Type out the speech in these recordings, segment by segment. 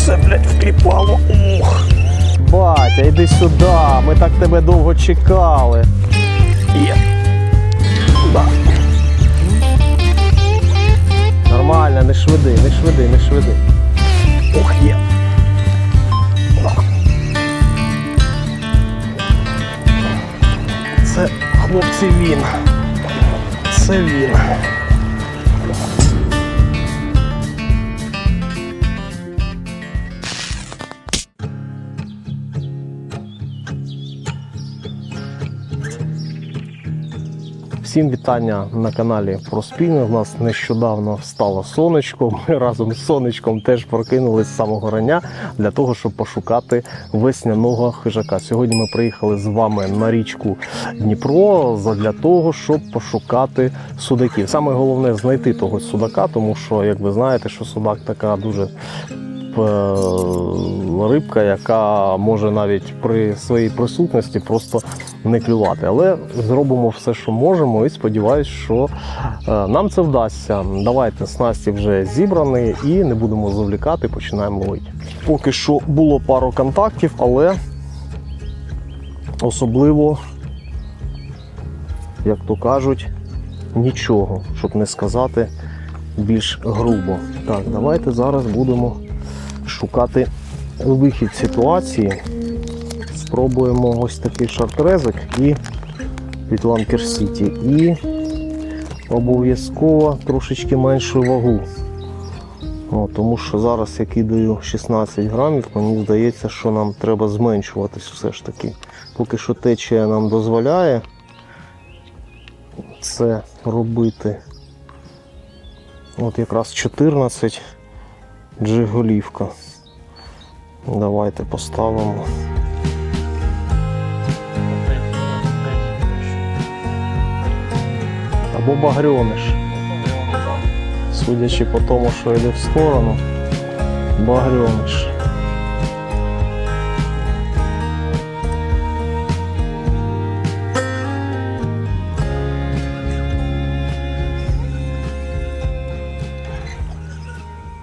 Оце, блядь, вкліпало. Ух. Батя, йди сюди, ми так тебе довго чекали. Є. Да. Нормально, не швиди, не швиди, не швиди. Ух, є. Да. Це, хлопці, він. Це він. Всім вітання на каналі про спільне. У нас нещодавно стало сонечко. Ми разом з сонечком теж прокинулись з самого рання для того, щоб пошукати весняного хижака. Сьогодні ми приїхали з вами на річку Дніпро для того, щоб пошукати судаків. Саме головне знайти того судака, тому що, як ви знаєте, що судак така дуже е, рибка, яка може навіть при своїй присутності просто не клювати. Але зробимо все, що можемо, і сподіваюся, що е, нам це вдасться. Давайте снасті вже зібрані і не будемо завлікати, починаємо ловити. Поки що було пару контактів, але особливо, як то кажуть, нічого, щоб не сказати більш грубо. Так, давайте зараз будемо шукати вихід ситуації. Спробуємо ось такий шартрезик і від Ланкер Сіті. І обов'язково трошечки меншу вагу. О, тому що зараз я кидаю 16 грамів, мені здається, що нам треба зменшуватись все ж таки. Поки що течія нам дозволяє це робити. От якраз 14 джиголівка. Давайте поставимо. Або багрьониш. Судячи по тому, що йде в сторону, багрьониш.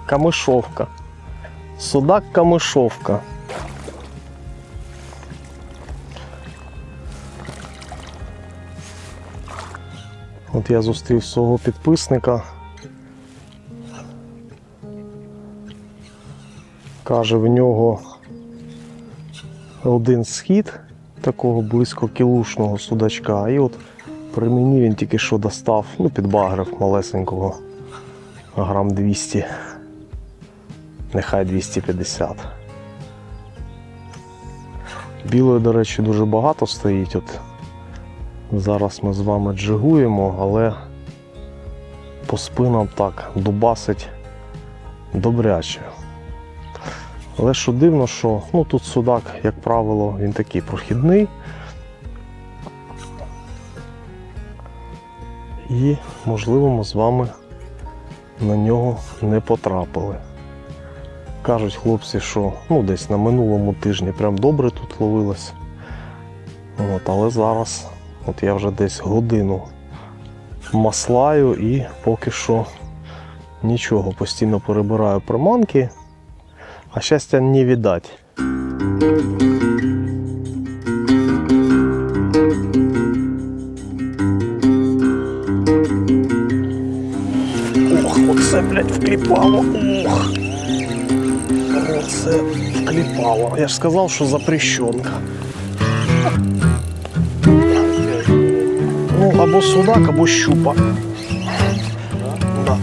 Камишовка. Судак камишовка. От я зустрів свого підписника. Каже, в нього один схід такого близько кілушного судачка. І от при мені він тільки що достав, ну, підбагрив малесенького грам 200, нехай 250. Білої, до речі, дуже багато стоїть. От Зараз ми з вами джигуємо, але по спинам так дубасить добряче. Але що дивно, що ну, тут судак, як правило, він такий прохідний. І, можливо, ми з вами на нього не потрапили. Кажуть хлопці, що ну, десь на минулому тижні прям добре тут ловилось. От, але зараз От я вже десь годину маслаю і поки що нічого, постійно перебираю приманки, а щастя не віддать. Ох, оце, блядь, вкліпало. Ух. Оце вкліпало. Я ж сказав, що запрещенка. Ну, або судак, або щупа. Да.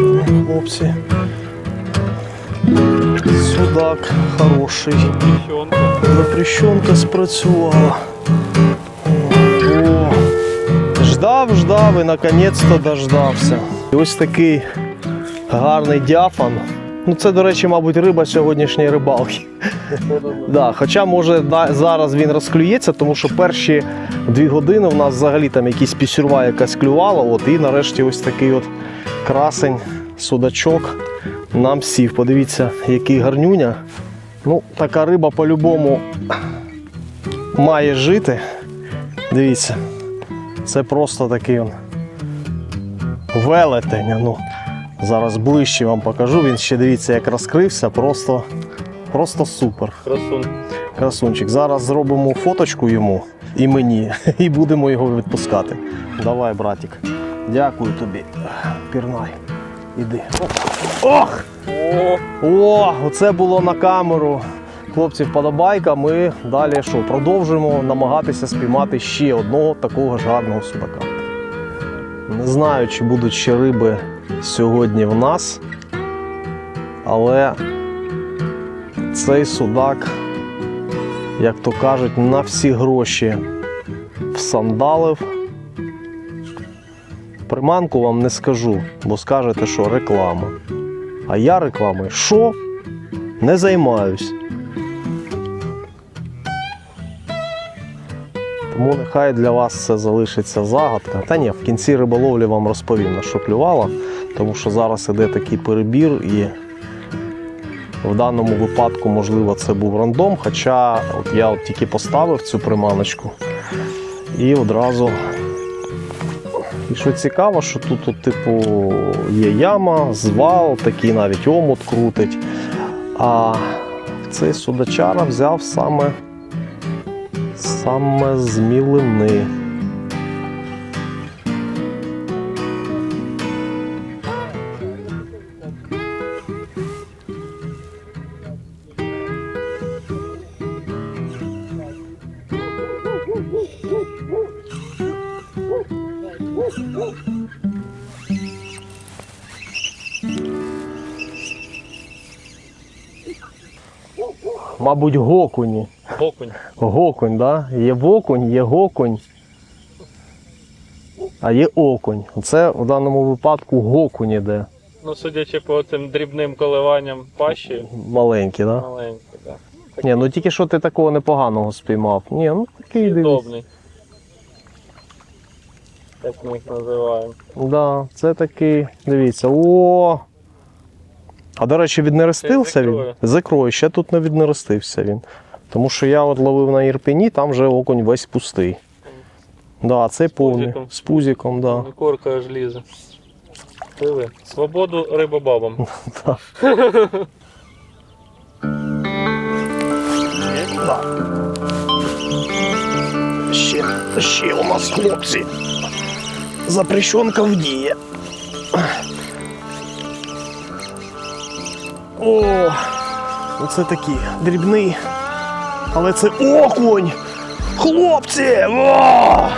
Ну, Хлопці. Судак хороший. Запрещенка спрацювала. І наконець-то дождався. І ось такий гарний дяфан. Ну, це, до речі, мабуть, риба сьогоднішньої рибалки. да, хоча, може, зараз він розклюється, тому що перші дві години в нас взагалі там якісь пісюрва якась клювала. От, і нарешті ось такий от красень, судачок. нам сів. Подивіться, який гарнюня. Ну, така риба по-любому має жити. Дивіться, це просто такий он велетень. Ну, зараз ближче вам покажу. Він ще дивіться, як розкрився, просто, просто супер. Красун. Красунчик. Зараз зробимо фоточку йому і мені, і будемо його відпускати. Давай, братик. Дякую тобі. Пірнай. Іди. Ох! О, О, оце було на камеру. Хлопці, вподобайка. Ми далі що, продовжуємо намагатися спіймати ще одного такого ж гарного судака. Не знаю, чи будуть ще риби сьогодні в нас, але цей судак, як то кажуть, на всі гроші всандалив. Приманку вам не скажу, бо скажете, що реклама. А я рекламою що? Не займаюсь. Тому нехай для вас це залишиться загадка. Та ні, в кінці риболовлі вам розповім, на що клювало, тому що зараз іде такий перебір і в даному випадку, можливо, це був рандом. Хоча от я от тільки поставив цю приманочку і одразу. І що цікаво, що тут, от, типу, є яма, звал, такий навіть омут крутить. А цей судачара взяв саме, саме з. Мабуть, гокуні. Окунь. Гокунь, да? Є вокунь, є гокунь. А є окунь. Це в даному випадку гокунь іде. Ну, судячи по цим дрібним коливанням пащі, Маленький, да? маленький, так. Ні, ну тільки що ти такого непоганого спіймав. Ні, ну такий дивись. Удобний. Як ми їх називаємо. Да, це такий, дивіться, о. А до речі, віднерестився він? ікрою. Ще тут не віднерестився він. Тому що я от ловив на Ірпені, там вже окунь весь пустий. Да, цей повний. пузиком. З пузиком, да. Корка аж лізе. Диви. Свободу рибобабам. Ще, ще у нас хлопці. Запрещенка в діє. О, оце такий дрібний. Але це окунь! Хлопці! О!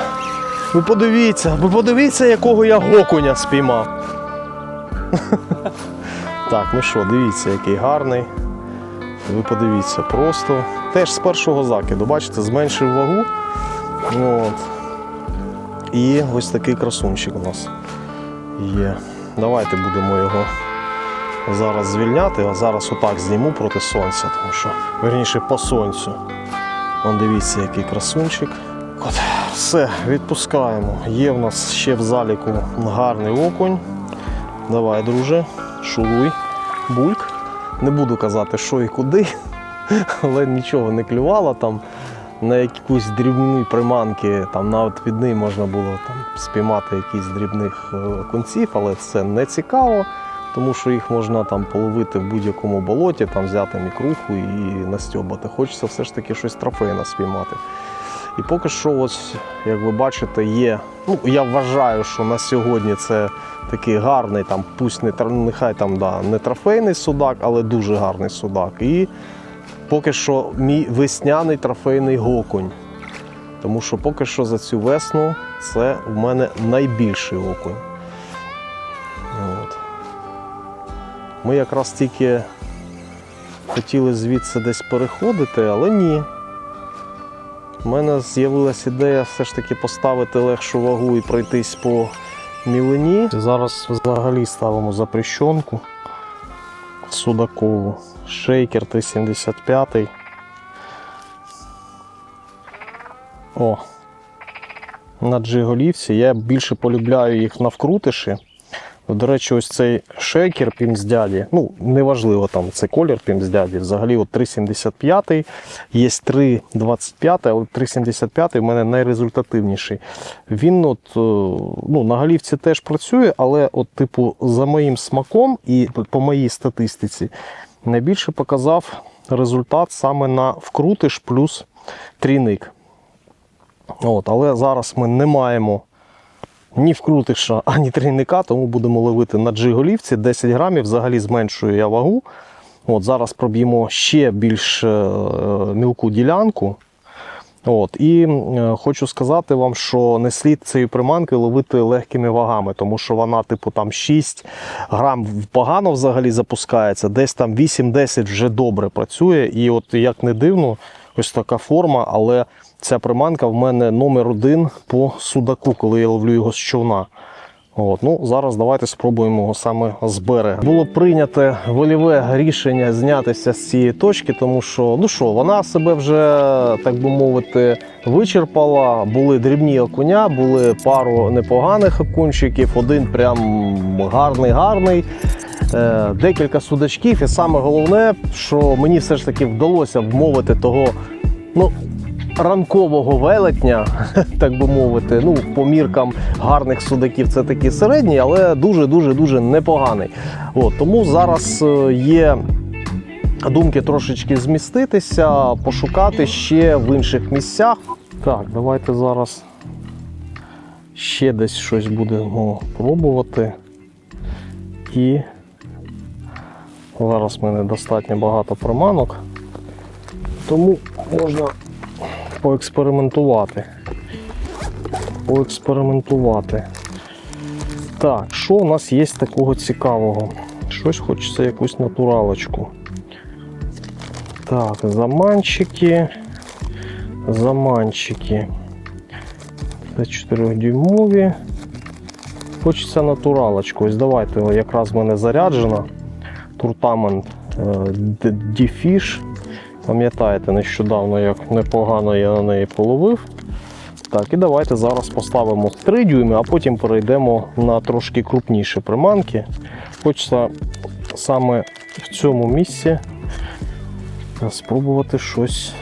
Ви подивіться, ви подивіться, якого я гокуня спіймав. Так, ну що, дивіться, який гарний. Ви подивіться, просто теж з першого закиду, бачите, зменшив вагу. От. І ось такий красунчик у нас є. Давайте будемо його зараз звільняти, а зараз отак зніму проти сонця, тому що, верніше, по сонцю. Вон дивіться, який красунчик. От, все, відпускаємо. Є в нас ще в заліку гарний окунь. Давай, друже, шуруй, бульк. Не буду казати, що і куди, але нічого не клювало там. На якусь дрібні приманки, там на відвідний можна було там спіймати якісь дрібних е, кунців, але це не цікаво, тому що їх можна там половити в будь-якому болоті, там взяти мікруху і настьобати. Хочеться все ж таки щось трофейне спіймати. І поки що, ось, як ви бачите, є. Ну, я вважаю, що на сьогодні це такий гарний, там, пусть не нехай там да, не трофейний судак, але дуже гарний судак. І поки що мій весняний трофейний гокунь. Тому що поки що за цю весну це в мене найбільший окунь. Ми якраз тільки хотіли звідси десь переходити, але ні. У мене з'явилася ідея все ж таки поставити легшу вагу і пройтись по мілині. Зараз взагалі ставимо запрещенку Судакову. Шейкер 375. О. На джиголівці. Я більше полюбляю їх на вкрутиші. До речі, ось цей шейкер пімздяді. Ну, неважливо там це колір пімздяді. Взагалі от 3,75, є 3,25, але 3,75 в мене найрезультативніший. Він от, е, ну, на галівці теж працює, але от, типу, за моїм смаком і по моїй статистиці найбільше показав результат саме на вкрутиш плюс трійник. От, але зараз ми не маємо ні вкрутиша, ані трійника, тому будемо ловити на джиголівці 10 грамів, взагалі зменшую я вагу. От, зараз проб'ємо ще більш е, мілку ділянку. От, і е, хочу сказати вам, що не слід цієї приманки ловити легкими вагами, тому що вона, типу, там 6 грам погано взагалі запускається, десь там 8-10 вже добре працює. І от як не дивно, ось така форма, але ця приманка в мене номер один по судаку, коли я ловлю його з човна. От, ну, зараз давайте спробуємо саме з берега. Було прийнято вольове рішення знятися з цієї точки, тому що ну що, вона себе вже, так би мовити, вичерпала. Були дрібні окуня, були пару непоганих окунчиків, один прям гарний-гарний. Е, Декілька судачків, і саме головне, що мені все ж таки вдалося вмовити того, ну, ранкового велетня, так би мовити, ну, по міркам гарних судаків це такий середній, але дуже-дуже дуже непоганий. От, тому зараз е, є думки трошечки зміститися, пошукати ще в інших місцях. Так, давайте зараз ще десь щось будемо пробувати. І зараз в мене достатньо багато приманок, тому можна поекспериментувати. Поекспериментувати. Так, що у нас є такого цікавого? Щось хочеться якусь натуралочку. Так, заманчики. Заманчики. Це 4-дюймові. Хочеться натуралочку. Ось давайте, якраз в мене заряджена. Туртамент D-Fish. Пам'ятаєте, нещодавно як непогано я на неї половив. Так, і давайте зараз поставимо 3 дюйми, а потім перейдемо на трошки крупніші приманки. Хочеться саме в цьому місці спробувати щось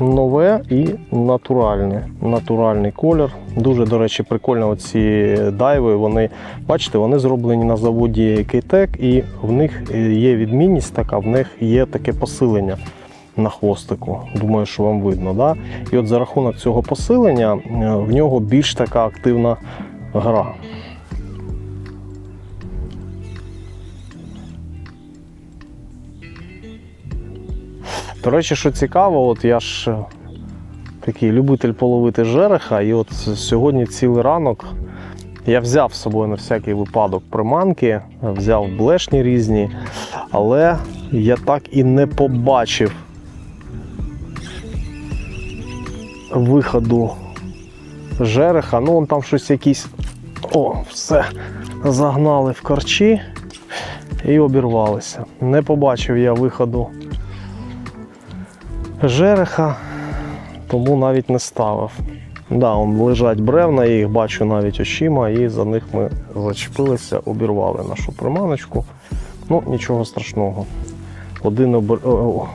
нове і натуральне. Натуральний колір. Дуже, до речі, прикольно оці дайви. Вони, бачите, вони зроблені на заводі Кейтек, і в них є відмінність така, в них є таке посилення на хвостику. Думаю, що вам видно. Да? І от за рахунок цього посилення е, в нього більш така активна гра. До речі, що цікаво, от я ж е, такий любитель половити жереха, і от сьогодні цілий ранок я взяв з собою на всякий випадок приманки, взяв блешні різні, але я так і не побачив виходу жереха. Ну, вон там щось якісь. О, все загнали в корчі і обірвалися. Не побачив я виходу жереха, тому навіть не ставив. Да, он лежать бревна, я їх бачу навіть очима, і за них ми зачепилися, обірвали нашу приманочку. Ну, нічого страшного. Один обер... о, о,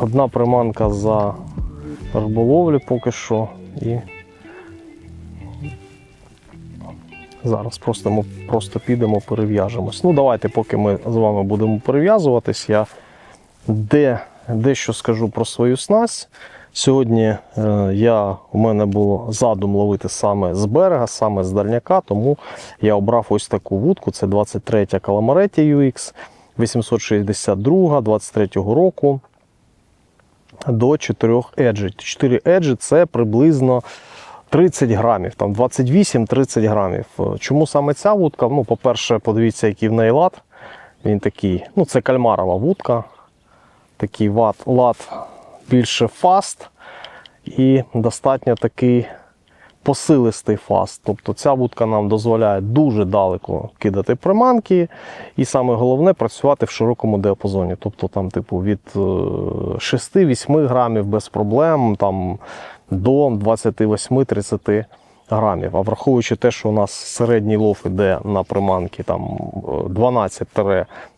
Одна приманка за риболовлі поки що. І зараз просто ми просто підемо, перев'яжемось. Ну, давайте, поки ми з вами будемо перев'язуватись, я де, дещо скажу про свою снасть. Сьогодні е, я, у мене було задум ловити саме з берега, саме з дальняка, тому я обрав ось таку вудку. Це 23 Каламареті UX 862 23 року до 4 еджі. 4 еджі це приблизно 30 грамів, там 28-30 грамів. Чому саме ця вудка? Ну, по-перше, подивіться, який в неї лад. Він такий, ну це кальмарова вудка. Такий лад більше фаст і достатньо такий посилистий фаст. Тобто ця вудка нам дозволяє дуже далеко кидати приманки, і саме головне працювати в широкому діапазоні. Тобто там, типу, від 6-8 грамів без проблем там, до 28-30 грамів. А враховуючи те, що у нас середній лов іде на приманки там е,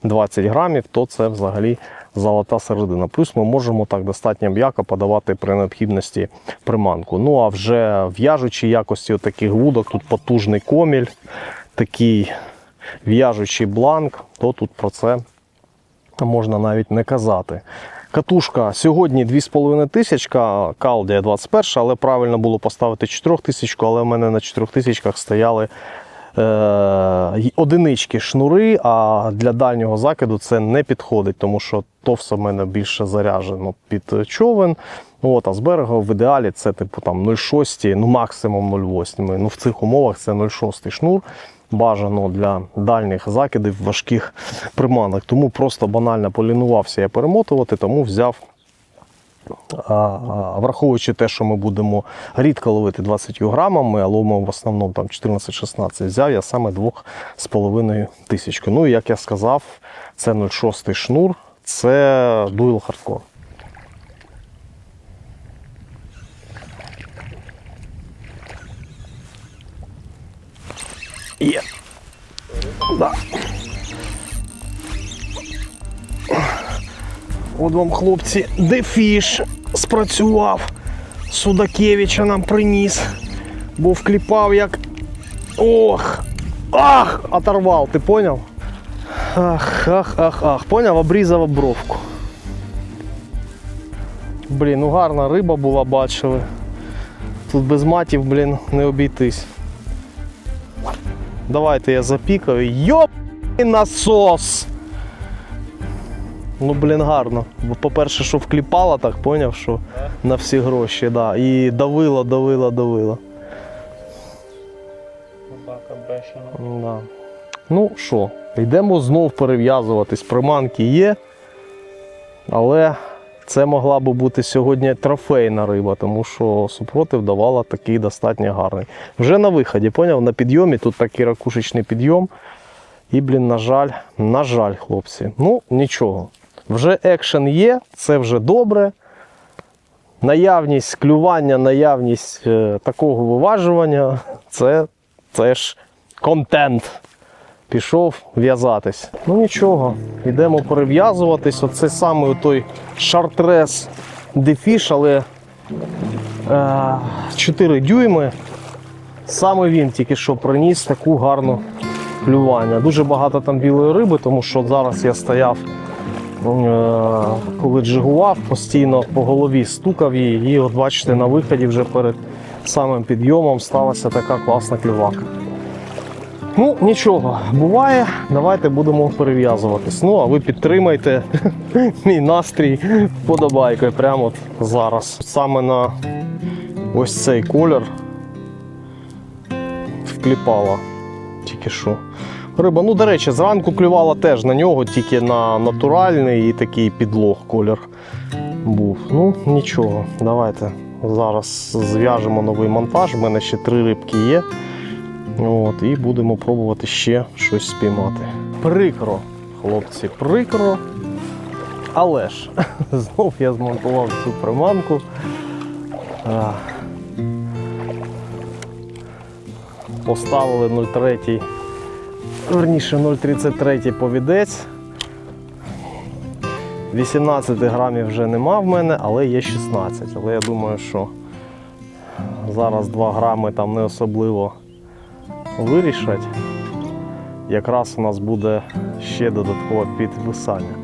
12-20 грамів, то це взагалі золота середина. Плюс ми можемо так достатньо м'яко подавати при необхідності приманку. Ну а вже в'яжучі якості таких вудок, тут потужний коміль, такий в'яжучий бланк, то тут про це можна навіть не казати. Катушка сьогодні 2500 тисячка, Калдія 21, але правильно було поставити 4000, але в мене на 4000 стояли е, одинички шнури, а для дальнього закиду це не підходить, тому що то все в мене більше заряджено під човен. От, а з берега в ідеалі це типу там 0,6, ну максимум 0,8. Ну в цих умовах це 0,6 шнур. Бажано для дальніх закидів важких приманок. Тому просто банально полінувався я перемотувати, тому взяв. Враховуючи те, що ми будемо рідко ловити 20 грамами, а ловимо в основному там 14-16, взяв я саме 2,5 тисячки. Ну і як я сказав, це 0,6 шнур, це дуйл хардкор. Є. Да. От вам, хлопці, дефіш спрацював. Судакевича нам приніс. Бо вкліпав як. Ох! Ах! Оторвав, ти поняв? Ах, ах, ах, ах. Поняв, обрізав обровку. Блін, ну гарна риба була, бачили. Тут без матів, блін, не обійтись. Давайте я запікаю. Йоп насос! Ну, блін, гарно. Бо, По-перше, що вкліпала, так поняв, що на всі гроші, да. І давила, давила, давила. Да. Ну що, йдемо знов перев'язуватись. Приманки є. Але це могла би бути сьогодні трофейна риба, тому що супротив давала такий достатньо гарний. Вже на виході, поняв? На підйомі, тут такий ракушечний підйом. І, блін, на жаль, на жаль, хлопці. Ну, нічого. Вже екшен є, це вже добре. Наявність клювання, наявність е, такого виважування це теж контент. Пішов в'язатись. Ну нічого, йдемо перев'язуватись. Оце саме той шартрес дефіш, але е, 4 дюйми. Саме він тільки що приніс таку гарну клювання. Дуже багато там білої риби, тому що зараз я стояв, е, коли джигував, постійно по голові стукав її. І от бачите, на виході вже перед самим підйомом сталася така класна клювака. Ну, нічого, буває. Давайте будемо перев'язуватись. Ну, а ви підтримайте мій настрій вподобайкою прямо от зараз. Саме на ось цей колір вкліпала тільки що. Риба, ну, до речі, зранку клювала теж на нього, тільки на натуральний і такий підлог колір був. Ну, нічого, давайте зараз зв'яжемо новий монтаж. У мене ще три рибки є. От, і будемо пробувати ще щось спіймати. Прикро, хлопці, прикро. Але ж, знов я змонтував цю приманку. Поставили 0,3, верніше 0,33 повідець. 18 грамів вже нема в мене, але є 16. Але я думаю, що зараз 2 грами там не особливо вирішать. Якраз у нас буде ще додаткове підвисання.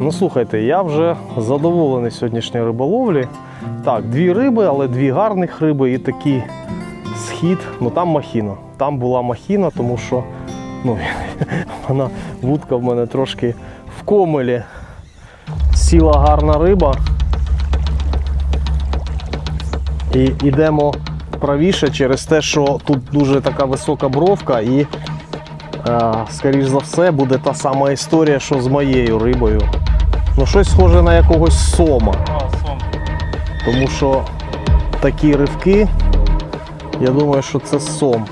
Ну слухайте, я вже задоволений сьогоднішньої риболовлі. Так, дві риби, але дві гарних риби і такий схід. Ну там махіна. Там була махіна, тому що ну, вона вудка в мене трошки в комелі. Сіла гарна риба. І йдемо правіше через те, що тут дуже така висока бровка і, е, скоріш за все, буде та сама історія, що з моєю рибою. Ну, щось схоже на якогось сома. Тому що такі ривки, я думаю, що це сом.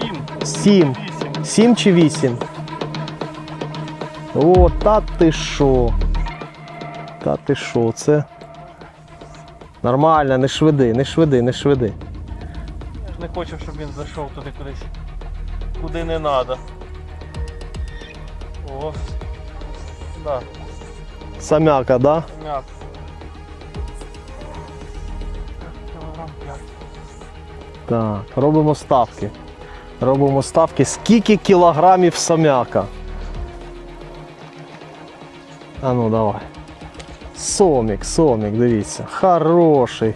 Сім, Сім. Сім чи вісім? О, та ти що? Та ти що, це. Нормально, не швиди, не швиди, не швиди. Не хочу, щоб він зайшов туди кудись. Куди не треба. О. Да, Самяка, да? м'як. Кілограм п'ять. Так, робимо ставки. Робимо ставки. Скільки кілограмів самяка? А ну давай. Сомік, сомік, дивіться. Хороший.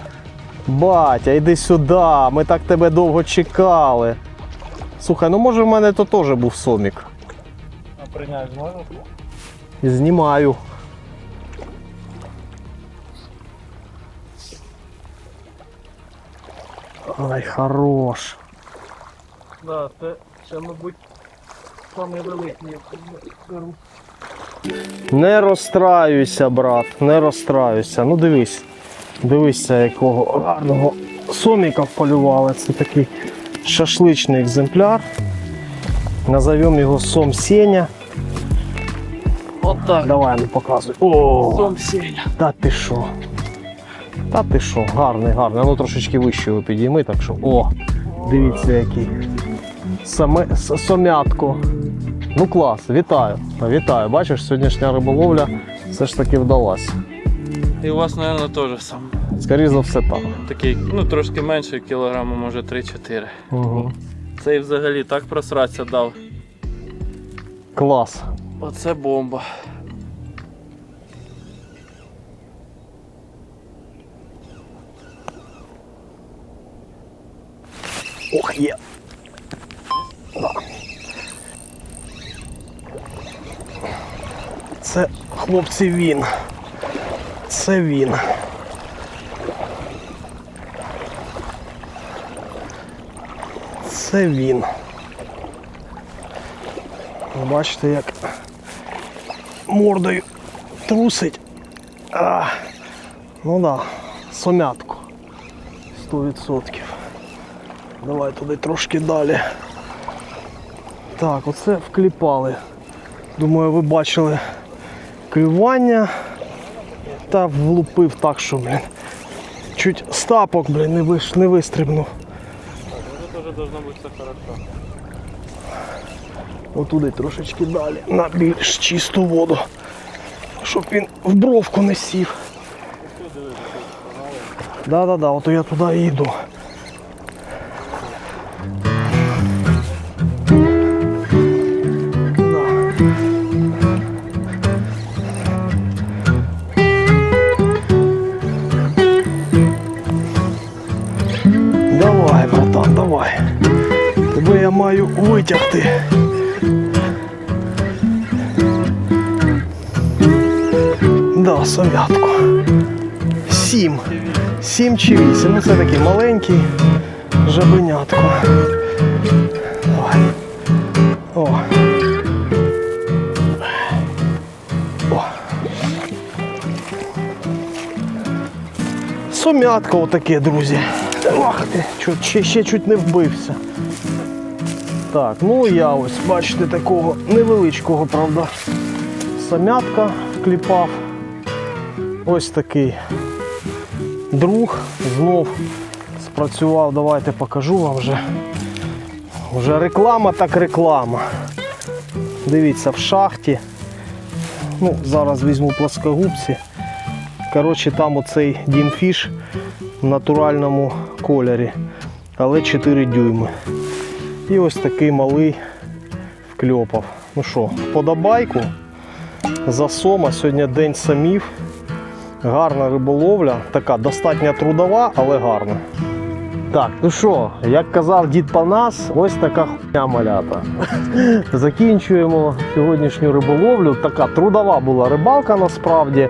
Батя, йди сюди. Ми так тебе довго чекали. Слухай, ну може в мене то теж був сомік. А прийняти зможеш? Знімаю. Ай, хорош. Да, це, це мабуть, самий великий. я беру. Не розстраюйся, брат, не розстраюйся. Ну дивись. Дивися, якого гарного соміка вполювали. Це такий шашличний екземпляр. Назовемо його Сом Сеня. Отак. Давай не показуй. О, Сом сіня. та ти що? Та ти що, гарний, гарний. Ну трошечки вище його підійми, так що. О, дивіться який. Саме сомятко. Ну клас, вітаю. Вітаю. Бачиш, сьогоднішня риболовля все ж таки вдалася. І у вас, мабуть, теж сам. Скоріше за все так. Такий, ну трошки менше, кілограму, може 3-4. Угу. Цей взагалі так просратися дав. Клас. Оце бомба. Ох, є. Да. Це, хлопці, він. Це він. Це він. Бачите, як мордою трусить. А, ну да, сомятку. 100%. Давай туди трошки далі. Так, оце вкліпали. Думаю, ви бачили клювання. Та влупив так, що, блін. Чуть стапок, блін, не, виш, не вистрибнув. Це теж должно бути все хорошо. Отуди трошечки далі. На більш чисту воду. Щоб він в бровку не сів. Да-да-да, ото я туди і йду. Витягти. Да, совятку. Сім. Сім чи вісім. Ну це такий маленький жабенятко. Давай. О. О. Сумятко отаке, друзі. Ох ти, ще чуть не вбився. Так, ну я ось, бачите, такого невеличкого, правда, самятка кліпав. Ось такий друг знов спрацював. Давайте покажу вам вже. Вже реклама так реклама. Дивіться, в шахті. Ну, зараз візьму плоскогубці. Коротше, там оцей дінфіш в натуральному кольорі, але 4 дюйми. І ось такий малий вкльопав. Ну що, вподобайку за сома. Сьогодні день самів. Гарна риболовля, така достатньо трудова, але гарна. Так, ну що, як казав дід Панас, ось така хуйня малята. Закінчуємо сьогоднішню риболовлю. Така трудова була рибалка насправді.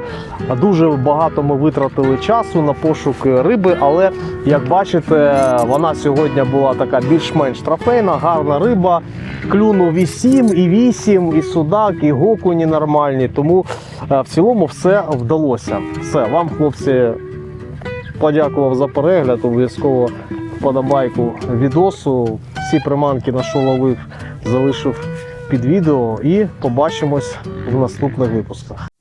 Дуже багато ми витратили часу на пошук риби, але як бачите, вона сьогодні була така більш-менш трофейна, гарна риба. Клюнув і 7, і 8, і судак, і гокуні нормальні. Тому е, в цілому все вдалося. Все, вам, хлопці, подякував за перегляд. Обов'язково вподобайку відосу. Всі приманки на що ловив, залишив під відео і побачимось в наступних випусках.